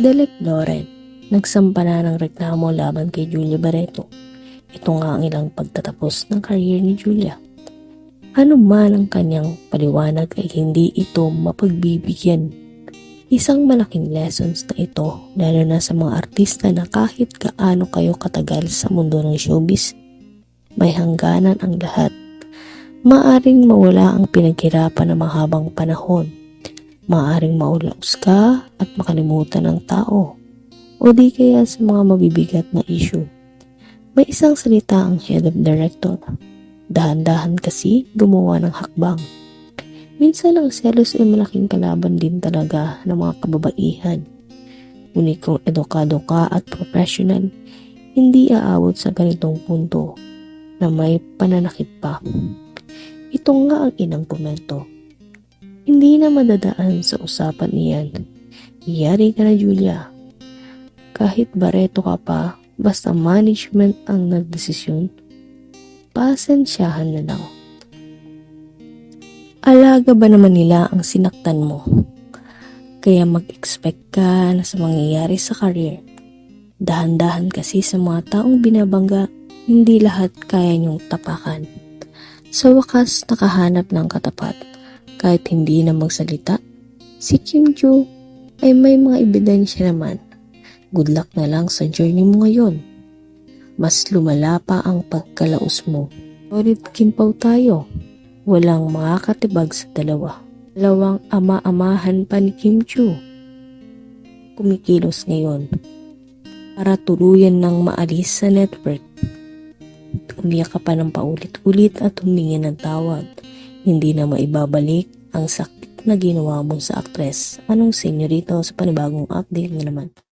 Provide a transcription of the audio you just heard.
Delek Loren, nagsampa na ng reklamo laban kay Julia Barreto. Ito nga ang ilang pagtatapos ng career ni Julia. Ano man ang kanyang paliwanag ay hindi ito mapagbibigyan. Isang malaking lessons na ito lalo na sa mga artista na kahit kaano kayo katagal sa mundo ng showbiz, may hangganan ang lahat. Maaring mawala ang pinaghirapan ng mahabang panahon. Maaring maulaos ka at makalimutan ng tao. O di kaya sa mga mabibigat na issue. May isang salita ang head of director. Dahan-dahan kasi gumawa ng hakbang. Minsan ang selos ay malaking kalaban din talaga ng mga kababaihan. Ngunit kung edukado ka at professional, hindi aabot sa ganitong punto na may pananakit pa. Ito nga ang inang komento. Hindi na madadaan sa usapan niyan. Iyari ka na Julia. Kahit bareto ka pa, basta management ang nagdesisyon, pasensyahan na lang. Alaga ba naman nila ang sinaktan mo? Kaya mag-expect ka na sa mangyayari sa career. Dahan-dahan kasi sa mga taong binabangga, hindi lahat kaya niyong tapakan. Sa wakas, nakahanap ng katapat. Kahit hindi na magsalita, si Kim Joo ay may mga ebidensya naman. Good luck na lang sa journey mo ngayon. Mas lumala pa ang pagkalaos mo. Ulit kimpaw tayo. Walang makakatibag sa dalawa. Dalawang ama-amahan pa ni Kim Joo. Kumikilos ngayon para tuluyan ng maalis sa network. Umiyak ka pa ng paulit-ulit at humingi ng tawad. Hindi na maibabalik ang sakit na ginawa mo sa aktres. Anong senyorito sa panibagong update na naman?